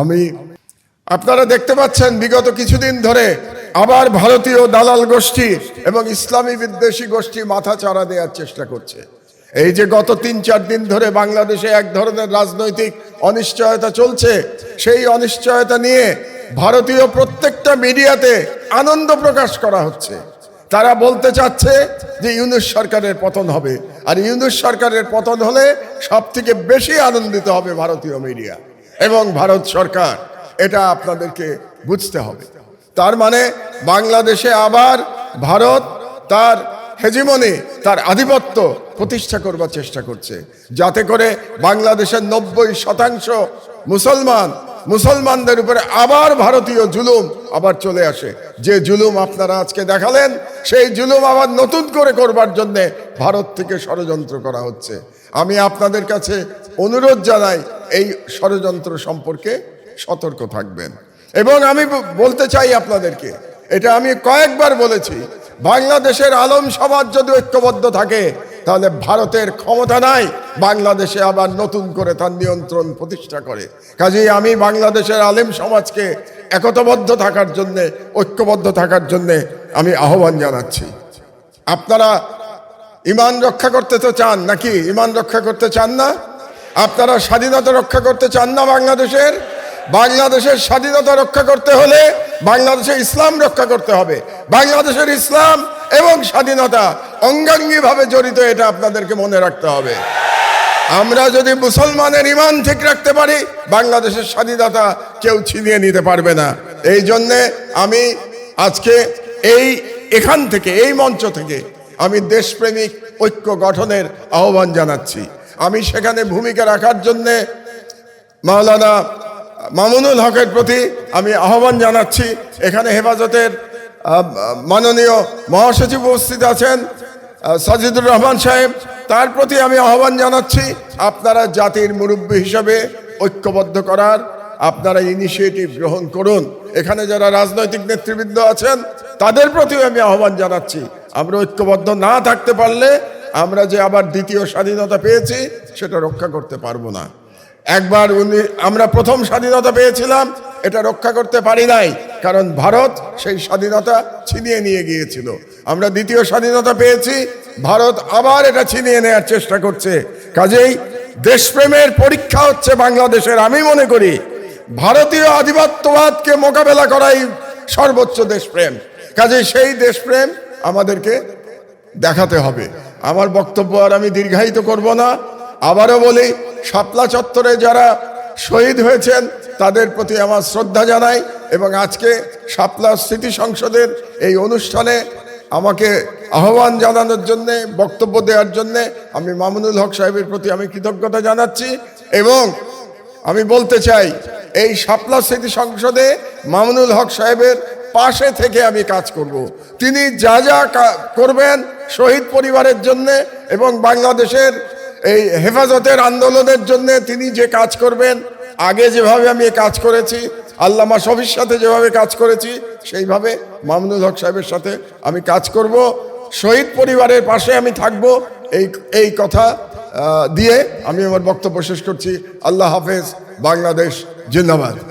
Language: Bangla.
আমি, আপনারা দেখতে পাচ্ছেন বিগত কিছুদিন ধরে আবার ভারতীয় দালাল গোষ্ঠী এবং ইসলামী বিদ্বেষী গোষ্ঠী মাথা চাড়া দেওয়ার চেষ্টা করছে। এই যে গত তিন চার দিন ধরে বাংলাদেশে এক ধরনের রাজনৈতিক অনিশ্চয়তা চলছে, সেই অনিশ্চয়তা নিয়ে ভারতীয় প্রত্যেকটা মিডিয়াতে আনন্দ প্রকাশ করা হচ্ছে। তারা বলতে চাচ্ছে যে ইউনুস সরকারের পতন হবে, আর ইউনুস সরকারের পতন হলে সব থেকে বেশি আনন্দিত হবে ভারতীয় মিডিয়া। এবং ভারত সরকার, এটা আপনাদেরকে বুঝতে হবে। তার মানে বাংলাদেশে আবার ভারত তার হেজিমনি, তার আধিপত্য প্রতিষ্ঠা করবার চেষ্টা করছে। যাতে করে বাংলাদেশের নব্বই শতাংশ মুসলমান, মুসলমানদের উপরে আবার ভারতীয় জুলুম আবার চলে আসে। যে জুলুম আপনারা আজকে দেখালেন, সেই জুলুম আবার নতুন করে করবার জন্যে ভারত থেকে ষড়যন্ত্র করা হচ্ছে। আমি আপনাদের কাছে অনুরোধ জানাই এই ষড়যন্ত্র সম্পর্কে সতর্ক থাকবেন। এবং আমি বলতে চাই আপনাদেরকে, এটা আমি কয়েকবার বলেছি, বাংলাদেশের আলম সমাজ যদি ঐক্যবদ্ধ থাকে, তাহলে ভারতের ক্ষমতা নাই, বাংলাদেশে আবার নতুন করে তার নিয়ন্ত্রণ প্রতিষ্ঠা করে। কাজেই আমি বাংলাদেশের আলেম সমাজকে একতাবদ্ধ থাকার জন্যে, ঐক্যবদ্ধ থাকার জন্যে আমি আহ্বান জানাচ্ছি। আপনারা ইমান রক্ষা করতে তো চান, নাকি ইমান রক্ষা করতে চান না? আপনারা স্বাধীনতা রক্ষা করতে চান না বাংলাদেশের? বাংলাদেশের স্বাধীনতা রক্ষা করতে হলে বাংলাদেশে ইসলাম রক্ষা করতে হবে। বাংলাদেশের ইসলাম এবং স্বাধীনতা অঙ্গাঙ্গিভাবে জড়িত, এটা আপনাদেরকে মনে রাখতে হবে। আমরা যদি মুসলমানের ইমান ঠিক রাখতে পারি, বাংলাদেশের স্বাধীনতা কেউ ছিনিয়ে নিতে পারবে না। এই জন্যে আমি আজকে এই, এখান থেকে, এই মঞ্চ থেকে আমি দেশপ্রেমিক ঐক্য গঠনের আহ্বান জানাচ্ছি। আমি সেখানে ভূমিকা রাখার জন্যে মাওলানা মামুনুল হকের প্রতি আমি আহ্বান জানাচ্ছি। এখানে হেফাজতের মাননীয় মহাসচিব উপস্থিত আছেন সাজিদুর রহমান সাহেব। তার প্রতি আমি আহ্বান জানাচ্ছি, আপনারা জাতির মুরব্বী হিসাবে ঐক্যবদ্ধ করার, আপনারা ইনিশিয়েটিভ গ্রহণ করুন। এখানে যারা রাজনৈতিক নেতৃবৃন্দ আছেন, তাদের প্রতিও আমি আহ্বান জানাচ্ছি। আমরা ঐক্যবদ্ধ না থাকতে পারলে আমরা যে আবার দ্বিতীয় স্বাধীনতা পেয়েছি, সেটা রক্ষা করতে পারব না। একবার উনি, আমরা প্রথম স্বাধীনতা পেয়েছিলাম, এটা রক্ষা করতে পারি নাই, কারণ ভারত সেই স্বাধীনতা ছিনিয়ে নিয়ে গিয়েছিল। আমরা দ্বিতীয় স্বাধীনতা পেয়েছি, ভারত আবার এটা ছিনিয়ে নেওয়ার চেষ্টা করছে। কাজেই দেশপ্রেমের পরীক্ষা হচ্ছে বাংলাদেশের, আমি মনে করি, ভারতীয় আধিপত্যবাদকে মোকাবেলা করাই সর্বোচ্চ দেশপ্রেম। কাজেই সেই দেশপ্রেম আমাদেরকে দেখাতে হবে। আমার বক্তব্য আর আমি দীর্ঘায়িত করব না। আবারও বলি, শাপলা চত্বরে যারা শহীদ হয়েছেন, তাদের প্রতি আমার শ্রদ্ধা জানাই এবং আজকে শাপলা স্মৃতি সংসদের এই অনুষ্ঠানে আমাকে আহ্বান জানানোর জন্যে, বক্তব্য দেওয়ার জন্যে আমি মামুনুল হক সাহেবের প্রতি আমি কৃতজ্ঞতা জানাচ্ছি এবং আমি বলতে চাই, এই শাপলা স্মৃতি সংসদে মামুনুল হক সাহেবের পাশে থেকে আমি কাজ করব। তিনি যা যা করবেন শহীদ পরিবারের জন্যে এবং বাংলাদেশের এই হেফাজতের আন্দোলনের জন্যে তিনি যে কাজ করবেন, আগে যেভাবে আমি কাজ করেছি আল্লামা শফির সাথে যেভাবে কাজ করেছি, সেইভাবে মামুনুল হক সাহেবের সাথে আমি কাজ করব। শহীদ পরিবারের পাশে আমি থাকব এই এই কথা দিয়ে আমি আমার বক্তব্য শেষ করছি। আল্লাহ হাফেজ, বাংলাদেশ, জিন্দাবাদ।